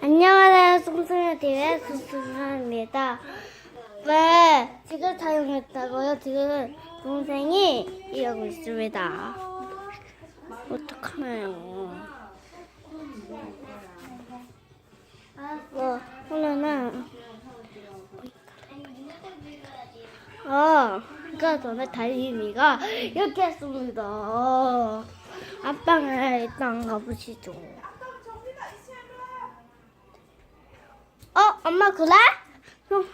안녕하세요. 송승현TV의 송승현입니다. 왜 지금 사용했다고요? 지금 동생이 이러고 있습니다. 어떡하나요? 뭐, 오늘은 어, 아까 전에 달님이가 이렇게 했습니다. 안방에 일단 가보시죠. 어, 엄마 그래? 형.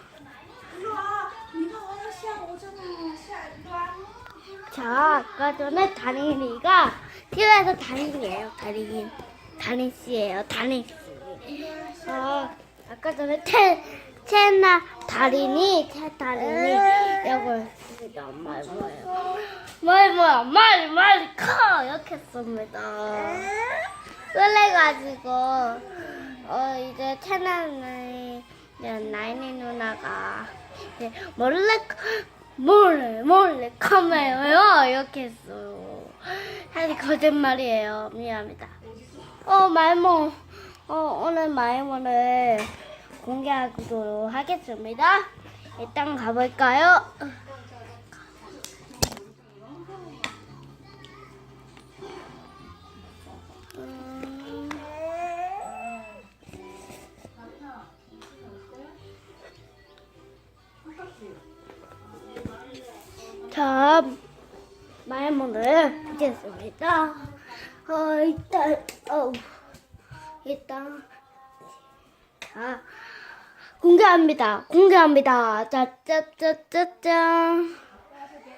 자, 아까 전에 다린이가 TV에서 다린이에요. 다린, 다린 씨예요. 다린 씨. 어, 아까 전에 태, 채나 다린이, 태 다린이 이라고 했습니다. 말 뭐예요? 말 뭐야? 말, 말 커! 이렇게 했습니다. 그래가지고 어 이제 이제 나인이 누나가 이제 몰래 몰래 몰래 카메라요 이렇게 했어요. 사실 거짓말이에요. 미안합니다. 어 말모 어 오늘 말모를 공개하도록 하겠습니다. 일단 가볼까요? 음, 자, 말문을 보겠습니다. 어, 일단, 어, 일단, 자, 공개합니다. 공개합니다. 짜, 짜, 짜, 짜, 짠.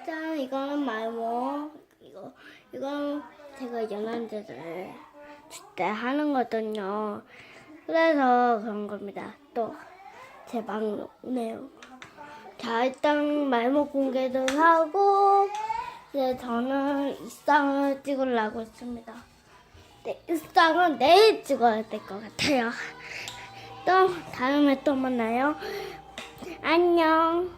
짠, 이거는 말모. 이거, 이건 제가 연한제를 때 하는 거거든요. 그래서 그런 겁니다. 또, 제 오네요. 자, 일단 말모 공개도 하고, 이제 저는 일상을 찍으려고 했습니다. 네, 일상은 내일 찍어야 될 것 같아요. 또, 다음에 또 만나요. 안녕.